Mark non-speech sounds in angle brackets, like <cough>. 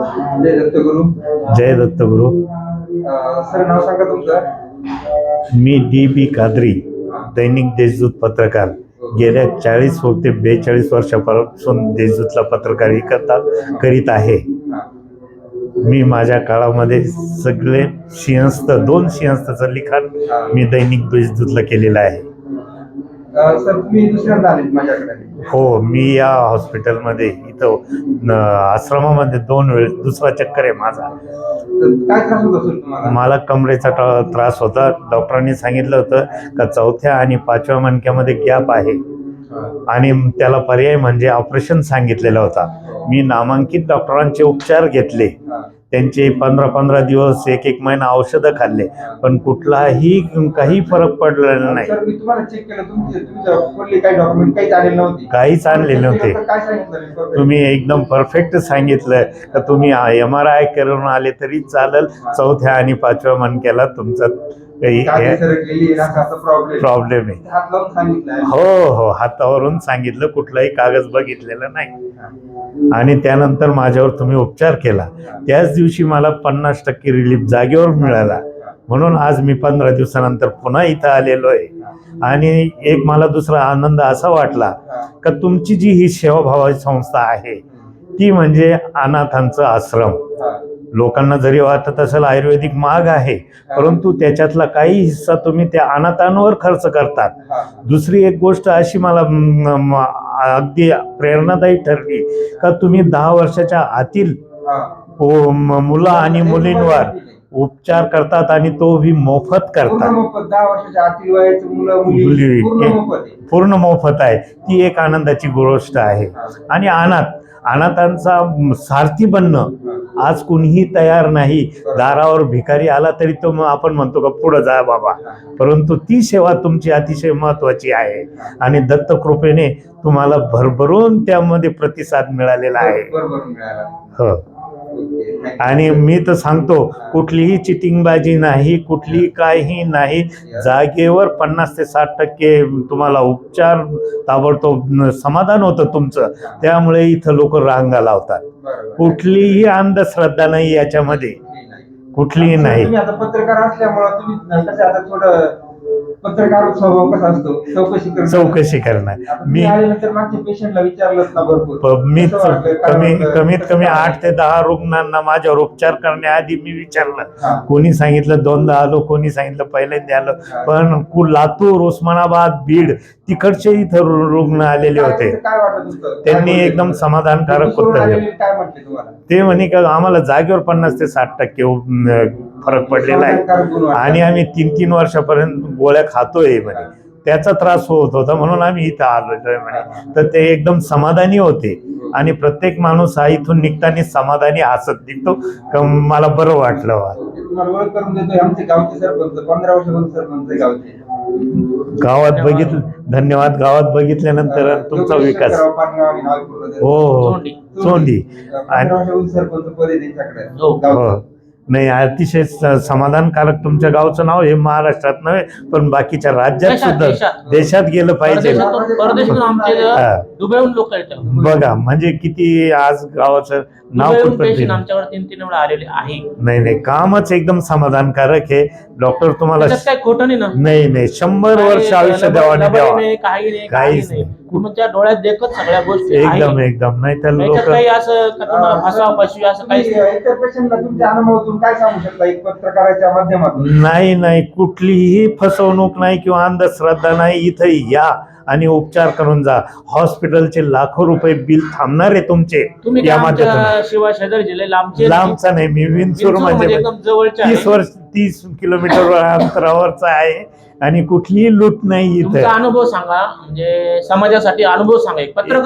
जय दत्तगुरु. जय Dattaguru. Sir नाव सांगा तुमचं. मी D बी कादरी दैनिक देशदूत पत्रकार. गेल्या चाळीस ते बेचाळीस वर्षापासून देशदूतला पत्रकारी करतात करीत आहे. हा. मी माझ्या काळामध्ये सगळे सिंहस्थ दोन सिंहस्थचं लिखाण मी दैनिक देशदूतला केलेलं आहे. सर दुसऱ्यांदा आलेत माझ्याकडे. हो मी या हॉस्पिटलमध्ये इथं न- आश्रमामध्ये दोन वेळेस दुसरा चक्कर आहे माझा. तर काय त्रास होतो सर तुम्हाला? मला कमरेचा त्रास होता. डॉक्टरांनी सांगितलं होतं का चौथ्या आणि पाचव्या मणक्यामध्ये गॅप आहे. आणि त्याला पर्याय म्हणजे ऑपरेशन सांगितलेला होता. मी नामांकित डॉक्टरांचे उपचार घेतले. हा. त्यांचे पंधरा पंधरा दिवस एक एक महिना औषधं खाल्ले. पण कुठलाही काही फरक पडलेला नाही. काहीच आलेले नव्हते? तुम्ही एकदम परफेक्ट सांगितलं का तुम्ही एम आर आय करून आले तरी चालेल. चौथ्या आणि पाचव्या मणक्याला तुमचा काही प्रॉब्लेम आहे. हो हो हातावरून सांगितलं कुठलाही कागद बघितलेला नाही. आणि त्यानंतर माझ्यावर तुम्ही उपचार केला. त्याच दिवशी मला पन्नास टक्के रिलीफ जागेवर मिळाला. म्हणून आज मी पंधरा दिवसानंतर पुन्हा इथं आलेलो आहे. आणि एक मला दुसरा आनंद असा वाटला का तुमची जी ही सेवाभावाची संस्था आहे ती म्हणजे अनाथांचं आश्रम. लोकांना जरी वाटत असेल आयुर्वेदिक माग आहे परंतु त्याच्यातला काही हिस्सा तुम्ही त्या अनाथांवर खर्च करतात. दुसरी एक गोष्ट अशी मला अगदी प्रेरणादायी ठरली का तुम्ही दहा वर्षाच्या आतील मुलं आणि मुलींवर उपचार करतात आणि तो भी मोफत करतात. मुलं पूर्ण मोफत आहे. ती एक आनंदाची गोष्ट आहे. आणि अनाथ अनाथांचा सारथी बनणं आज कुणीही तयार नाही. दारावर भिकारी आला तरी तो मग आपण म्हणतो का पुढं जा बाबा. परंतु ती सेवा तुमची अतिशय महत्वाची आहे. आणि दत्त कृपेने तुम्हाला भरभरून त्यामध्ये प्रतिसाद मिळालेला आहे. हो. आणि मी तर सांगतो कुठलीही चिटिंगबाजी नाही कुठली काही नाही जागेवर पन्नास ते साठ टक्के तुम्हाला उपचार ताबडतोब समाधान होतं तुमचं त्यामुळे इथं लोक रांगा लावतात. कुठलीही अंधश्रद्धा नाही याच्यामध्ये. कुठलीही नाही तुम्ही आता पत्रकार असल्यामुळे पत्रकार स्वभाव कसा असतो. चौकशी करणं चौकशी करणार. आता मी आल्यानंतर मागच्या पेशंटला विचारलंच ना भरपूर. मी कमी? कमीत कमी? आठ ते दहा रुग्णांना माझ्यावर उपचार करण्याआधी मी विचारलं. कोणी सांगितलं? दोनदा आलो कोणी सांगितलं? पहिल्यांदा आलो. पण लातूर उस्मानाबाद बीड तिकडचे इथं रुग्ण आलेले होते? काय त्यांनी बोलले एकदम? समाधानकारक उत्तर दिलं. ते म्हणे का आम्हाला जागेवर पन्नास ते साठ टक्के फरक पडलेला आहे. आणि आम्ही तीन तीन वर्षापर्यंत गोळ्या खातोय म्हणे. त्याचा त्रास होत होता म्हणून आम्ही इथं आलोय म्हणे. तर ते एकदम समाधानी होते. आणि प्रत्येक माणूस हा इथून निघताना समाधानी हसत निघतो. मला बरं वाटलं बा. तुम्हाला ओळख करून देतोय आमचे गावचे सरपंच पंधरा वर्षापासून सरपंच आहे गावचे गावात बघितलं धन्यवाद. गावात बघितल्यानंतर तुमचा विकास. हो हो. चोंडी. आणि नाही अतिशय समाधानकारक तुमच्या गावचं नाव हे महाराष्ट्रात नव्हे पण बाकीच्या राज्यात देशात, सुद्धा देशात. गेलं पाहिजे. हा. बघा म्हणजे किती आज गावाचं नाव दुबईहून कुठपर्यंत पेशंट गेलं. आमच्यावर तीन तीन वेळा आलेले आहे. नाही नाही कामच एकदम समाधानकारक आहे. डॉक्टर तुम्हाला खोटं नाही ना? नाही नाही शंभर वर्ष आयुष्य देवाने द्यावा. काहीच काही नाही डोळ्यात देखत सगळ्या गोष्टी. एकदम एकदम. नाही तर लोक काही असं असं काही अनुभवातून काय सांगू शकता एक पत्रकाराच्या माध्यमातून? नाही नाही कुठलीही फसवणूक नाही किंवा अंधश्रद्धा नाही इथं या आणि उपचार करून जा. हॉस्पिटलचे लाखो रुपये बिल थांबणार आहे तुमचे तुम्ही काय या आमच्या माध्यमातून. शिवाय शेजारी जिल्हे लांबचे लांबचा नाही मी विंचूर विंचूर म्हणजे म्हणजे एकदम जवळचे तीस आहे वर्ष तीस किलोमीटर <laughs> अंतरावरचा आहे आणि कुठलीही लूट नाही तुमचा इथं अनुभव सांगा म्हणजे समाजासाठी अनुभव सांगा एक. पत्रकार